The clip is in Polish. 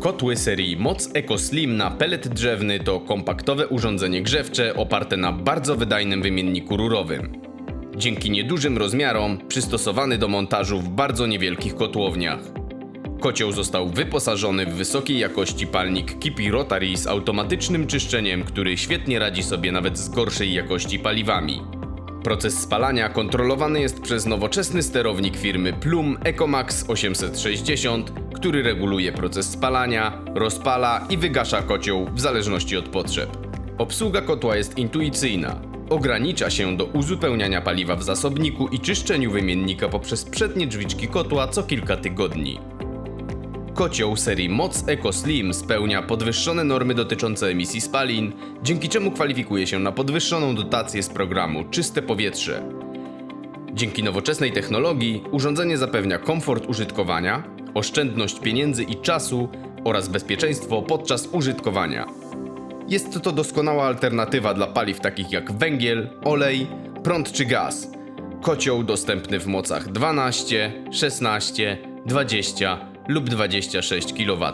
Kotły serii Moc Eco Slim na pelet drzewny to kompaktowe urządzenie grzewcze oparte na bardzo wydajnym wymienniku rurowym. Dzięki niedużym rozmiarom przystosowany do montażu w bardzo niewielkich kotłowniach. Kocioł został wyposażony w wysokiej jakości palnik Kipi Rotary z automatycznym czyszczeniem, który świetnie radzi sobie nawet z gorszej jakości paliwami. Proces spalania kontrolowany jest przez nowoczesny sterownik firmy Plum Ecomax 860, który reguluje proces spalania, rozpala i wygasza kocioł w zależności od potrzeb. Obsługa kotła jest intuicyjna. Ogranicza się do uzupełniania paliwa w zasobniku i czyszczeniu wymiennika poprzez przednie drzwiczki kotła co kilka tygodni. Kocioł serii Moc Eco Slim spełnia podwyższone normy dotyczące emisji spalin, dzięki czemu kwalifikuje się na podwyższoną dotację z programu Czyste Powietrze. Dzięki nowoczesnej technologii urządzenie zapewnia komfort użytkowania, oszczędność pieniędzy i czasu oraz bezpieczeństwo podczas użytkowania. Jest to doskonała alternatywa dla paliw takich jak węgiel, olej, prąd czy gaz. Kocioł dostępny w mocach 12, 16, 20 lub 26 kW.